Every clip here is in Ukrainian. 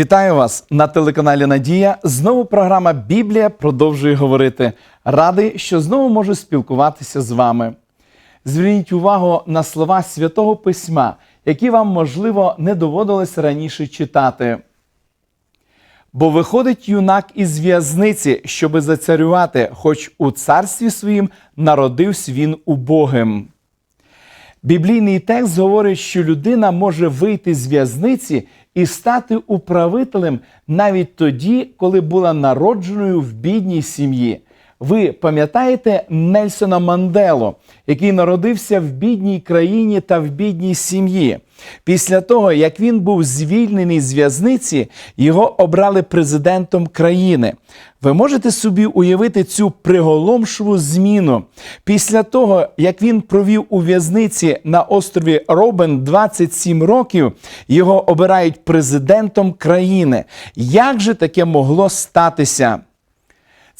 Вітаю вас на телеканалі Надія. Знову програма Біблія продовжує говорити. Радий, що знову можу спілкуватися з вами. Зверніть увагу на слова святого письма, які вам, можливо, не доводилось раніше читати. Бо виходить юнак із в'язниці, щоби зацарювати, хоч у царстві своїм народився він убогим. Біблійний текст говорить, що людина може вийти з в'язниці і стати управителем навіть тоді, коли була народженою в бідній сім'ї. Ви пам'ятаєте Нельсона Мандело, який народився в бідній країні та в бідній сім'ї. Після того, як він був звільнений з в'язниці, його обрали президентом країни. Ви можете собі уявити цю приголомшову зміну. Після того, як він провів у в'язниці на острові Робен 27 років, його обирають президентом країни. Як же таке могло статися?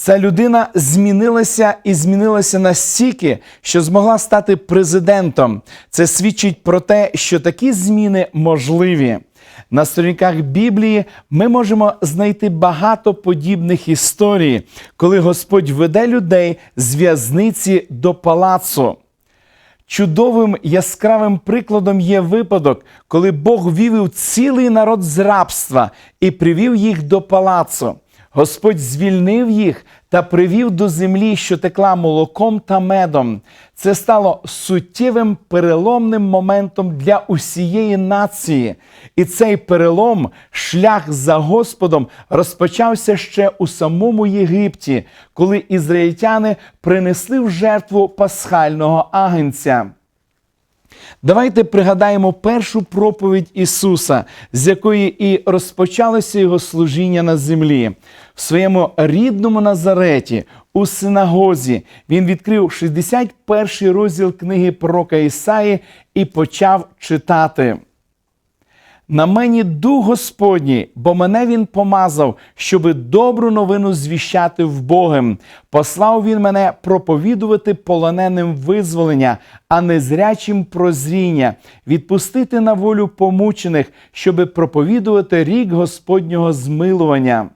Ця людина змінилася і змінилася настільки, що змогла стати президентом. Це свідчить про те, що такі зміни можливі. На сторінках Біблії ми можемо знайти багато подібних історій, коли Господь веде людей з в'язниці до палацу. Чудовим яскравим прикладом є випадок, коли Бог вивів цілий народ з рабства і привів їх до палацу. Господь звільнив їх та привів до землі, що текла молоком та медом. Це стало суттєвим переломним моментом для усієї нації. І цей перелом, шлях за Господом, розпочався ще у самому Єгипті, коли ізраїльтяни принесли в жертву пасхального агенця. Давайте пригадаємо першу проповідь Ісуса, з якої і розпочалося Його служіння на землі. В своєму рідному Назареті, у синагозі, він відкрив 61 розділ книги пророка Ісаї і почав читати. На мені дух Господній, бо мене він помазав, щоби добру новину звіщати в Богом. Послав він мене проповідувати полоненим визволення, а незрячим прозріння, відпустити на волю помучених, щоби проповідувати рік Господнього змилування.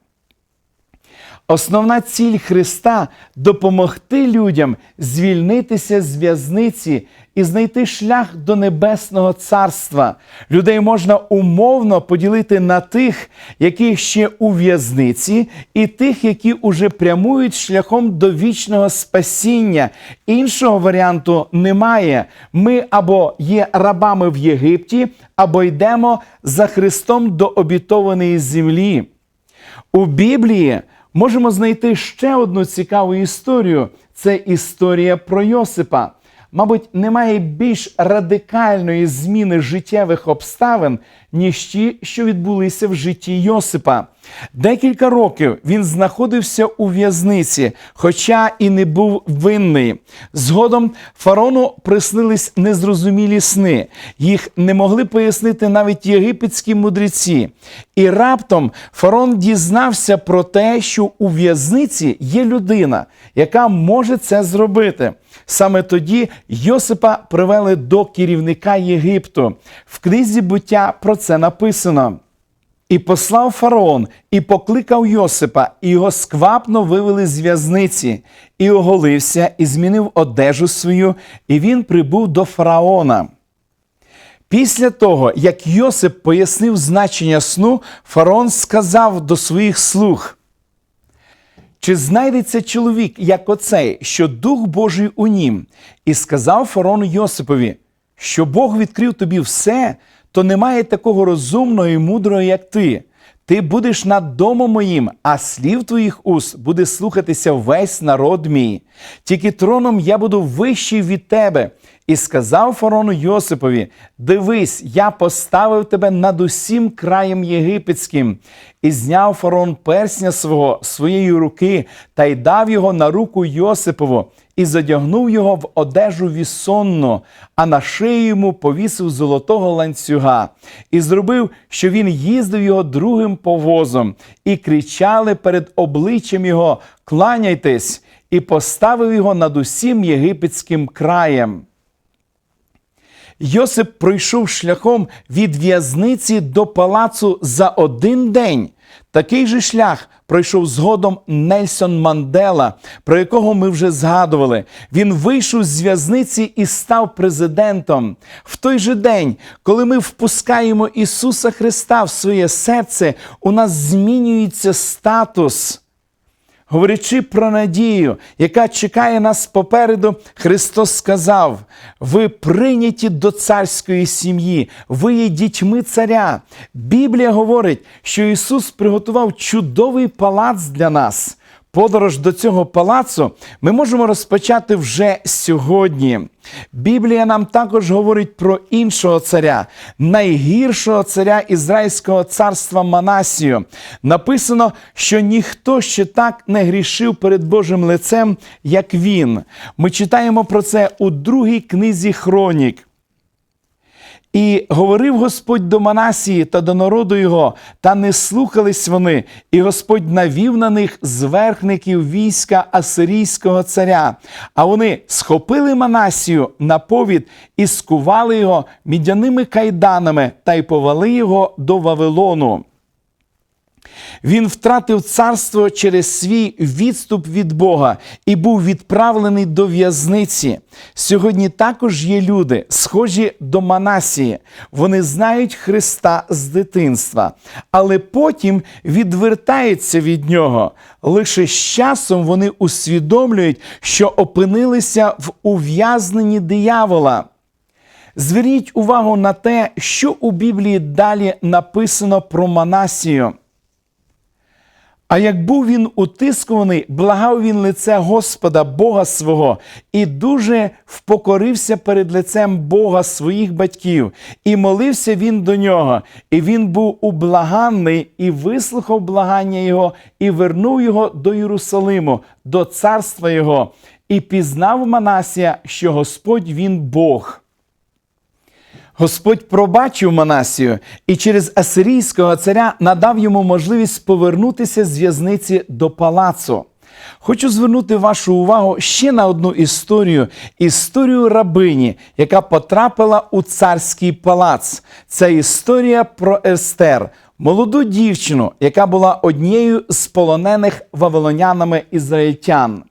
Основна ціль Христа допомогти людям звільнитися з в'язниці і знайти шлях до Небесного Царства. Людей можна умовно поділити на тих, які ще у в'язниці, і тих, які уже прямують шляхом до вічного спасіння. Іншого варіанту немає. Ми або є рабами в Єгипті, або йдемо за Христом до обітованої землі. У Біблії можемо знайти ще одну цікаву історію. Це історія про Йосипа. Мабуть, немає більш радикальної зміни життєвих обставин, ніж ті, що відбулися в житті Йосипа. Декілька років він знаходився у в'язниці, хоча і не був винний. Згодом фарону приснились незрозумілі сни. Їх не могли пояснити навіть єгипетські мудреці. І раптом фарон дізнався про те, що у в'язниці є людина, яка може це зробити. Саме тоді Йосипа привели до керівника Єгипту. В книзі буття про це написано. І послав фараон, і покликав Йосипа, і його сквапно вивели з в'язниці, і оголився, і змінив одежу свою, і він прибув до фараона. Після того, як Йосип пояснив значення сну, фараон сказав до своїх слуг. Чи знайдеться чоловік, як оцей, що Дух Божий у нім, і сказав фараон Йосипові, що Бог відкрив тобі все, то немає такого розумного і мудрого, як ти. Ти будеш над домом моїм, а слів твоїх уст буде слухатися весь народ мій. Тільки троном я буду вищий від тебе. І сказав фарону Йосипові: Дивись, я поставив тебе над усім краєм єгипетським, і зняв фарон персня свого своєї руки та й дав його на руку Йосипову, і задягнув його в одежу вісонну, а на шию йому повісив золотого ланцюга, і зробив, що він їздив його другим повозом, і кричали перед обличчям його: Кланяйтесь, і поставив його над усім єгипетським краєм. Йосип пройшов шляхом від в'язниці до палацу за один день. Такий же шлях пройшов згодом Нельсон Мандела, про якого ми вже згадували. Він вийшов з в'язниці і став президентом. В той же день, коли ми впускаємо Ісуса Христа в своє серце, у нас змінюється статус. Говорячи про надію, яка чекає нас попереду, Христос сказав: ви прийняті до царської сім'ї, ви є дітьми царя. Біблія говорить, що Ісус приготував чудовий палац для нас. Подорож до цього палацу ми можемо розпочати вже сьогодні. Біблія нам також говорить про іншого царя, найгіршого царя Ізраїльського царства Манасію. Написано, що ніхто ще так не грішив перед Божим лицем, як він. Ми читаємо про це у другій книзі Хронік. І говорив Господь до Манасії та до народу його, та не слухались вони, і Господь навів на них зверхників війська Асирійського царя. А вони схопили Манасію на повід і скували його мідяними кайданами та й повели його до Вавилону. Він втратив царство через свій відступ від Бога і був відправлений до в'язниці. Сьогодні також є люди, схожі до Манасії. Вони знають Христа з дитинства, але потім відвертаються від нього. Лише з часом вони усвідомлюють, що опинилися в ув'язненні диявола. Зверніть увагу на те, що у Біблії далі написано про Манасію. А як був він утискуваний, благав він лице Господа, Бога свого, і дуже впокорився перед лицем Бога своїх батьків, і молився він до нього, і він був ублаганний, і вислухав благання його, і вернув його до Єрусалиму, до царства його, і пізнав Манасія, що Господь він Бог. Господь пробачив Манасію і через асирійського царя надав йому можливість повернутися з в'язниці до палацу. Хочу звернути вашу увагу ще на одну історію історію рабині, яка потрапила у царський палац. Це історія про Естер, молоду дівчину, яка була однією з полонених вавилонянами ізраїльтян.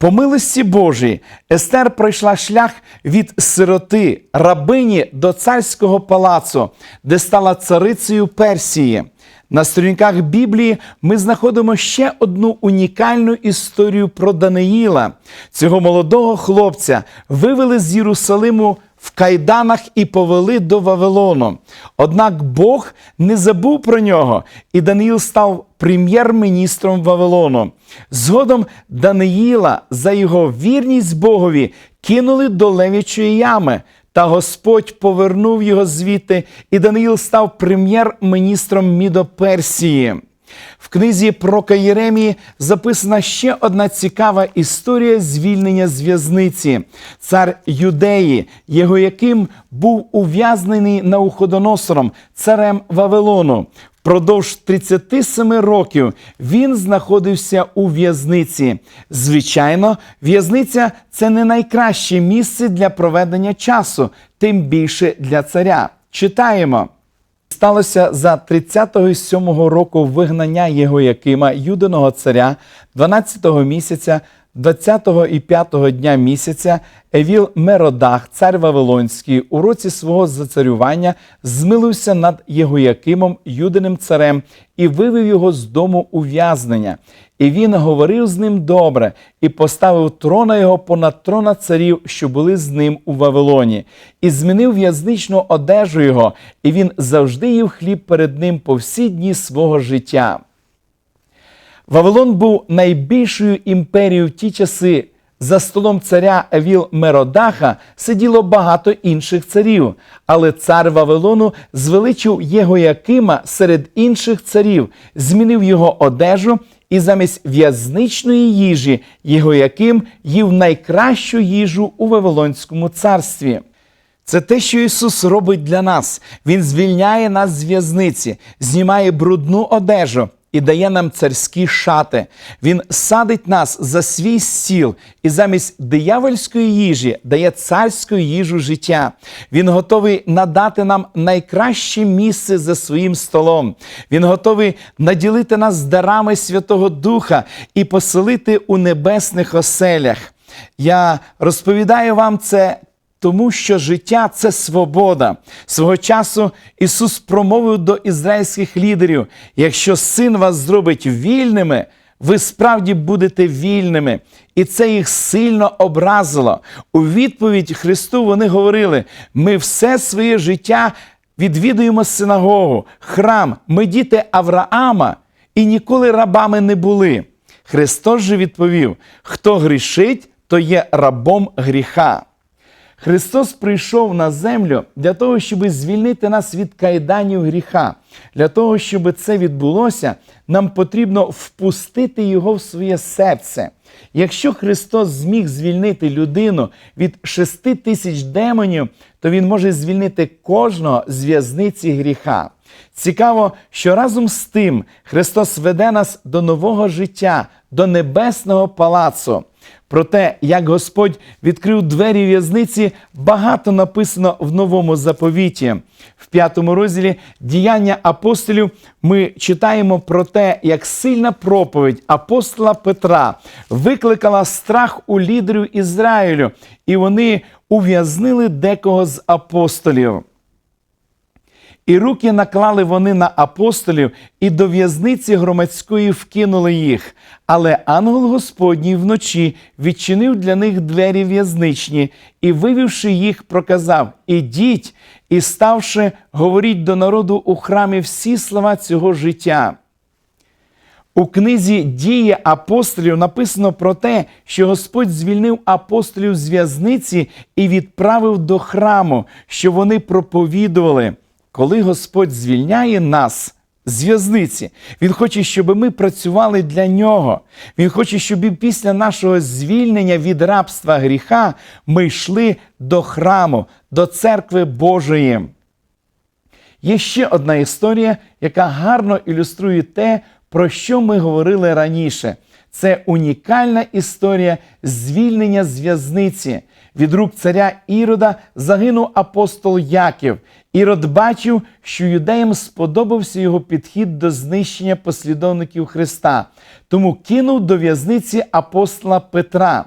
По милості Божій Естер пройшла шлях від сироти, рабині до царського палацу, де стала царицею Персії. На сторінках Біблії ми знаходимо ще одну унікальну історію про Даниїла. Цього молодого хлопця вивели з Єрусалиму в кайданах і повели до Вавилону. Однак Бог не забув про нього, і Даниїл став прем'єр-міністром Вавилону. Згодом Даниїла за його вірність Богові кинули до левічої ями. Та Господь повернув його звідти, і Даниїл став прем'єр-міністром Мідоперсії. В книзі про Єремії записана ще одна цікава історія звільнення з в'язниці. Цар Юдеї, його яким був ув'язнений Науходоносором, царем Вавилону. Продовж 37 років він знаходився у в'язниці. Звичайно, в'язниця це не найкраще місце для проведення часу, тим більше для царя. Читаємо. Сталося за 30-го 7-го року вигнання Єгоякима, юдиного царя, 12-го місяця, 20-го і 5-го дня місяця, Евіл Меродах, цар Вавилонський, у році свого зацарювання змилився над Єгоякимом, юдиним царем, і вивів його з дому ув'язнення. І він говорив з ним добре, і поставив трона його понад трона царів, що були з ним у Вавилоні, і змінив в'язничну одежу його, і він завжди їв хліб перед ним по всі дні свого життя. Вавилон був найбільшою імперією в ті часи. За столом царя Евіл Меродаха сиділо багато інших царів, але цар Вавилону звеличив Єгоякима серед інших царів, змінив його одежу і замість в'язничної їжі Єгояким їв найкращу їжу у Вавилонському царстві. Це те, що Ісус робить для нас. Він звільняє нас з в'язниці, знімає брудну одежу і дає нам царські шати. Він садить нас за свій стіл і замість диявольської їжі дає царську їжу життя. Він готовий надати нам найкраще місце за своїм столом. Він готовий наділити нас дарами Святого Духа і поселити у небесних оселях. Я розповідаю вам це тому що життя це свобода. Свого часу Ісус промовив до ізраїльських лідерів: якщо син вас зробить вільними, ви справді будете вільними. І це їх сильно образило. У відповідь Христу вони говорили: ми все своє життя відвідуємо синагогу, храм, ми діти Авраама і ніколи рабами не були. Христос же відповів: хто грішить, то є рабом гріха. Христос прийшов на землю для того, щоб звільнити нас від кайданів гріха. Для того, щоб це відбулося, нам потрібно впустити Його в своє серце. Якщо Христос зміг звільнити людину від шести тисяч демонів, то Він може звільнити кожного з в'язниці гріха. Цікаво, що разом з тим Христос веде нас до нового життя, до небесного палацу. Про те, як Господь відкрив двері в'язниці, багато написано в новому заповіті. В п'ятому розділі діяння апостолів ми читаємо про те, як сильна проповідь апостола Петра викликала страх у лідерів Ізраїлю, і вони ув'язнили декого з апостолів. І руки наклали вони на апостолів, і до в'язниці громадської вкинули їх. Але ангел Господній вночі відчинив для них двері в'язничні і, вивівши їх, проказав: Ідіть, і ставши, говоріть до народу у храмі всі слова цього життя. У книзі Дії апостолів написано про те, що Господь звільнив апостолів з в'язниці і відправив до храму, що вони проповідували. Коли Господь звільняє нас з в'язниці, Він хоче, щоб ми працювали для нього. Він хоче, щоб після нашого звільнення від рабства гріха ми йшли до храму, до церкви Божої. Є ще одна історія, яка гарно ілюструє те, про що ми говорили раніше. Це унікальна історія звільнення з в'язниці. Від рук царя Ірода загинув апостол Яків. Ірод бачив, що юдеям сподобався його підхід до знищення послідовників Христа, тому кинув до в'язниці апостола Петра.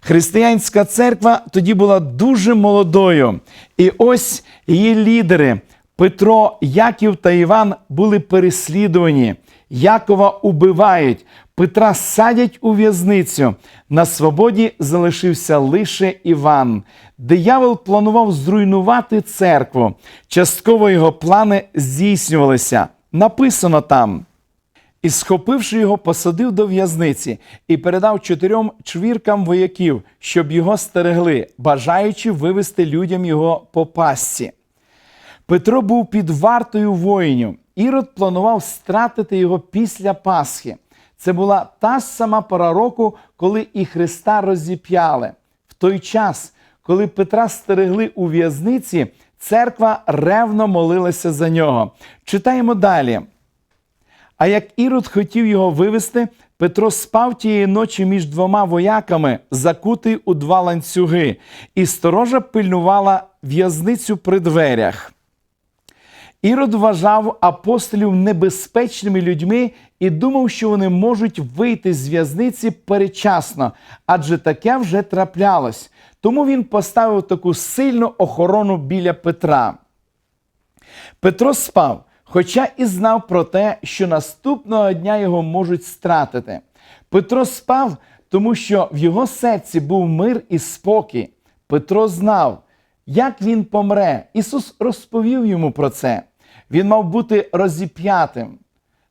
Християнська церква тоді була дуже молодою, і ось її лідери Петро, Яків та Іван були переслідувані. Якова убивають, Петра садять у в'язницю. На свободі залишився лише Іван. Диявол планував зруйнувати церкву. Частково його плани здійснювалися. Написано там. І, схопивши його, посадив до в'язниці і передав чотирьом чвіркам вояків, щоб його стерегли, бажаючи вивести людям його по пастці. Петро був під вартою воїнів. Ірод планував стратити його після Пасхи. Це була та сама пора року, коли і Христа розіп'яли. В той час, коли Петра стерегли у в'язниці, церква ревно молилася за нього. Читаємо далі. А як Ірод хотів його вивести, Петро спав тієї ночі між двома вояками, закутий у два ланцюги, і сторожа пильнувала в'язницю при дверях. Ірод вважав апостолів небезпечними людьми і думав, що вони можуть вийти з в'язниці перечасно, адже таке вже траплялось. Тому він поставив таку сильну охорону біля Петра. Петро спав, хоча і знав про те, що наступного дня його можуть стратити. Петро спав, тому що в його серці був мир і спокій. Петро знав, як він помре. Ісус розповів йому про це. Він мав бути розіп'ятим.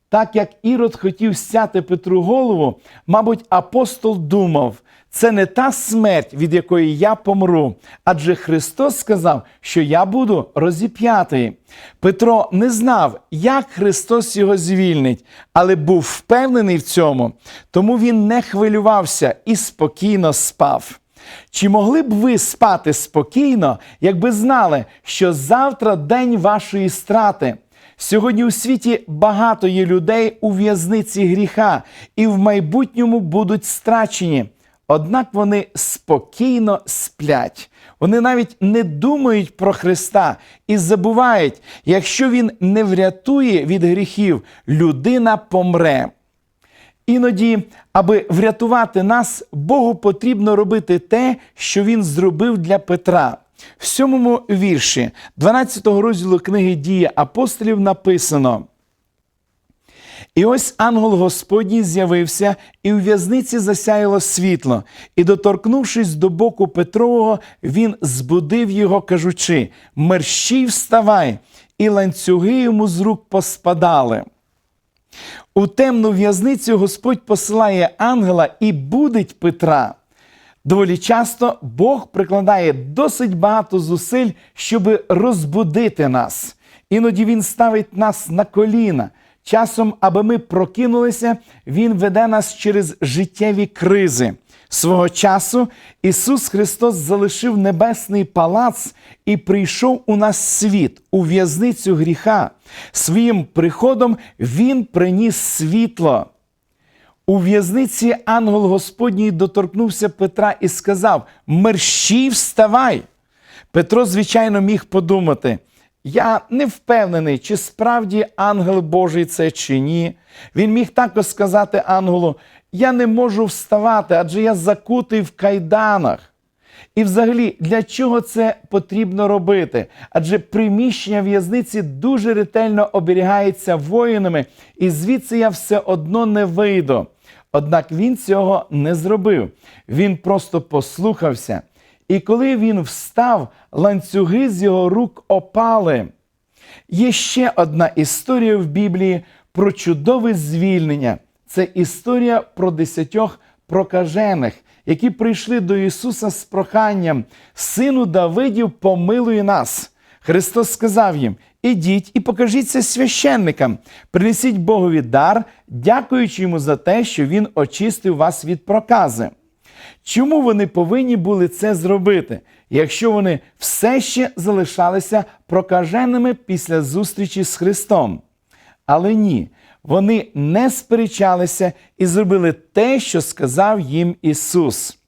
Так як Ірод хотів сяти Петру голову, мабуть, апостол думав, це не та смерть, від якої я помру, адже Христос сказав, що я буду розіп'ятий. Петро не знав, як Христос його звільнить, але був впевнений в цьому, тому він не хвилювався і спокійно спав. Чи могли б ви спати спокійно, якби знали, що завтра день вашої страти? Сьогодні у світі багато є людей у в'язниці гріха і в майбутньому будуть страчені. Однак вони спокійно сплять. Вони навіть не думають про Христа і забувають, якщо Він не врятує від гріхів, людина помре. Іноді, аби врятувати нас, Богу потрібно робити те, що Він зробив для Петра. В сьомому вірші 12 розділу книги Дії апостолів написано. І ось ангел Господній з'явився, і у в'язниці засяяло світло, і, доторкнувшись до боку Петрового, він збудив його, кажучи: Мерщій вставай, і ланцюги йому з рук поспадали. У темну в'язницю Господь посилає ангела і будить Петра. Доволі часто Бог прикладає досить багато зусиль, щоб розбудити нас. Іноді Він ставить нас на коліна. Часом, аби ми прокинулися, Він веде нас через життєві кризи. Свого часу Ісус Христос залишив небесний палац і прийшов у нас світ, у в'язницю гріха. Своїм приходом Він приніс світло. У в'язниці ангел Господній доторкнувся Петра і сказав: Мерщій вставай! Петро, звичайно, міг подумати. Я не впевнений, чи справді ангел Божий це чи ні. Він міг також сказати ангелу: Я не можу вставати, адже я закутий в кайданах. І, взагалі, для чого це потрібно робити? Адже приміщення в'язниці дуже ретельно оберігається воїнами, і звідси я все одно не вийду. Однак він цього не зробив. Він просто послухався. І коли він встав, ланцюги з його рук опали. Є ще одна історія в Біблії про чудове звільнення. Це історія про десятьох прокажених, які прийшли до Ісуса з проханням: Сину Давидів, помилуй нас. Христос сказав їм: Ідіть і покажіться священникам, принесіть Богові дар, дякуючи йому за те, що Він очистив вас від прокази. Чому вони повинні були це зробити, якщо вони все ще залишалися прокаженими після зустрічі з Христом? Але ні, вони не сперечалися і зробили те, що сказав їм Ісус.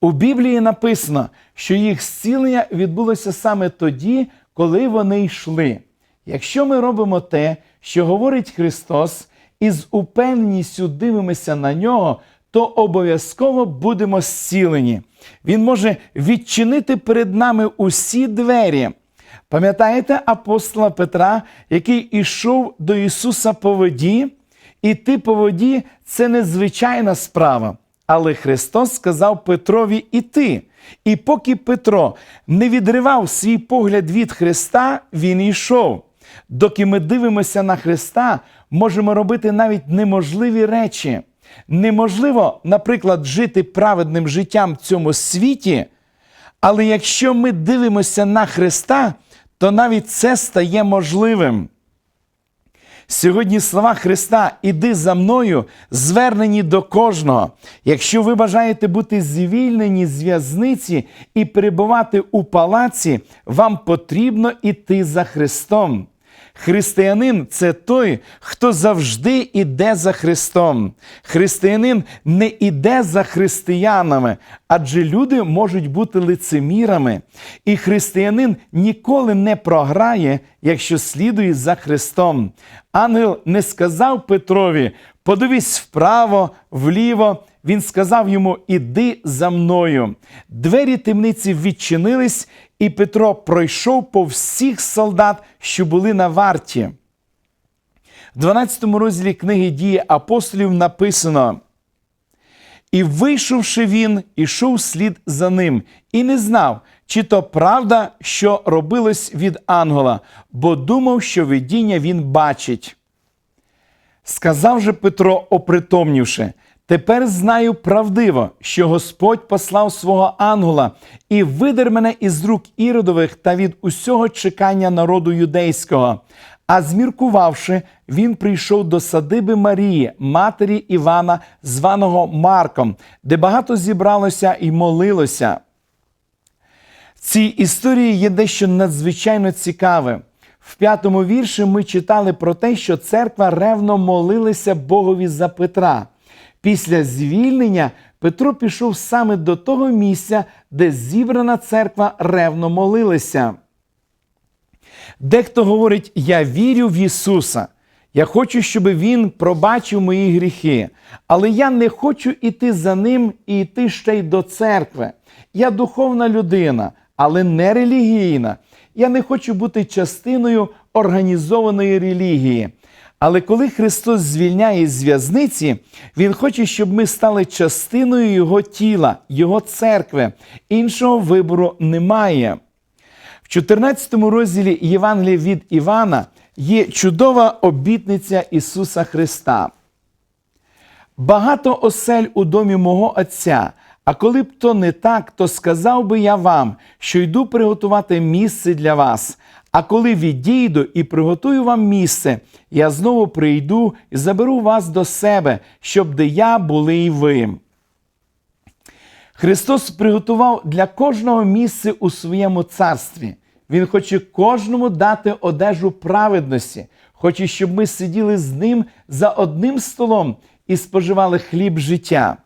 У Біблії написано, що їх зцілення відбулося саме тоді, коли вони йшли. Якщо ми робимо те, що говорить Христос, і з упевненістю дивимося на нього, то обов'язково будемо зцілені. Він може відчинити перед нами усі двері. Пам'ятаєте апостола Петра, який ішов до Ісуса по воді? Іти по воді це незвичайна справа. Але Христос сказав Петрові іти. І поки Петро не відривав свій погляд від Христа, він йшов. Доки ми дивимося на Христа, можемо робити навіть неможливі речі. Неможливо, наприклад, жити праведним життям в цьому світі, але якщо ми дивимося на Христа, то навіть це стає можливим. Сьогодні слова Христа Іди за мною звернені до кожного. Якщо ви бажаєте бути звільнені з в'язниці і перебувати у палаці, вам потрібно іти за Христом. Християнин це той, хто завжди іде за Христом. Християнин не іде за християнами, адже люди можуть бути лицемірами. І християнин ніколи не програє, якщо слідує за Христом. Ангел не сказав Петрові: подивись вправо, вліво. Він сказав йому: Іди за мною. Двері темниці відчинились, і Петро пройшов по всіх солдат, що були на варті. В 12 розділі книги дії апостолів написано. І вийшовши він, ішов слід за ним, і не знав, чи то правда, що робилось від ангела, бо думав, що видіння він бачить. Сказав же Петро, опритомнівши, Тепер знаю правдиво, що Господь послав свого ангела і видер мене із рук іродових та від усього чекання народу юдейського. А зміркувавши, він прийшов до садиби Марії, матері Івана, званого Марком, де багато зібралося і молилося. В цій історії є дещо надзвичайно цікаве. В п'ятому вірші ми читали про те, що церква ревно молилася Богові за Петра. Після звільнення Петро пішов саме до того місця, де зібрана церква ревно молилася. Дехто говорить: Я вірю в Ісуса. Я хочу, щоб Він пробачив мої гріхи, але я не хочу іти за ним і йти ще й до церкви. Я духовна людина, але не релігійна. Я не хочу бути частиною організованої релігії. Але коли Христос звільняє з в'язниці, Він хоче, щоб ми стали частиною Його тіла, Його церкви. Іншого вибору немає. В 14 розділі Євангелія від Івана є чудова обітниця Ісуса Христа. Багато осель у домі мого Отця. А коли б то не так, то сказав би я вам, що йду приготувати місце для вас. А коли відійду і приготую вам місце, я знову прийду і заберу вас до себе, щоб де я були і ви. Христос приготував для кожного місце у своєму царстві. Він хоче кожному дати одежу праведності, хоче, щоб ми сиділи з ним за одним столом і споживали хліб життя.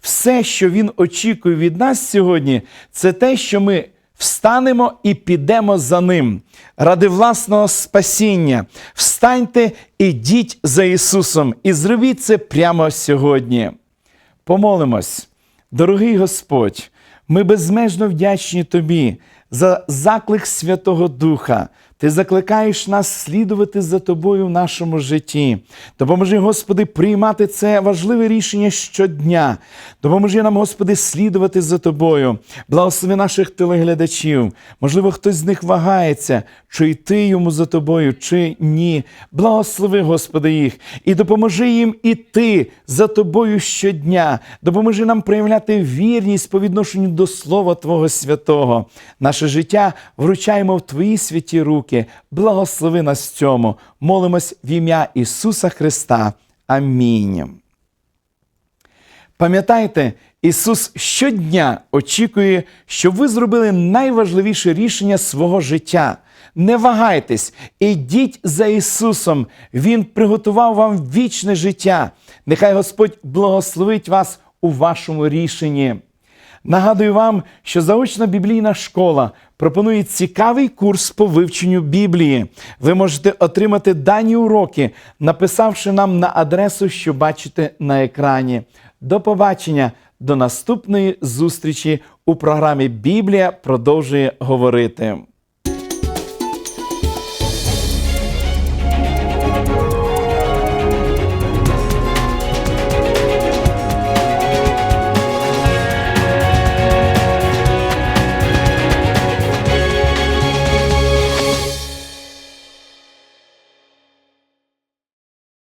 Все, що Він очікує від нас сьогодні, це те, що ми встанемо і підемо за ним ради власного спасіння. Встаньте, ідіть за Ісусом і зробіть це прямо сьогодні. Помолимось, дорогий Господь, ми безмежно вдячні Тобі за заклик Святого Духа. Ти закликаєш нас слідувати за тобою в нашому житті. Допоможи, Господи, приймати це важливе рішення щодня. Допоможи нам, Господи, слідувати за тобою. Благослови наших телеглядачів. Можливо, хтось з них вагається, чи йти йому за тобою, чи ні. Благослови, Господи, їх, і допоможи їм іти за тобою щодня. Допоможи нам проявляти вірність по відношенню до Слова Твого Святого. Наше життя вручаємо в Твої святі руки. Благослови нас в цьому. Молимось в ім'я Ісуса Христа. Амінь. Пам'ятайте, Ісус щодня очікує, щоб ви зробили найважливіше рішення свого життя. Не вагайтесь, ідіть за Ісусом. Він приготував вам вічне життя. Нехай Господь благословить вас у вашому рішенні. Нагадую вам, що заочна біблійна школа пропонує цікавий курс по вивченню Біблії. Ви можете отримати дані уроки, написавши нам на адресу, що бачите на екрані. До побачення, до наступної зустрічі у програмі Біблія продовжує говорити.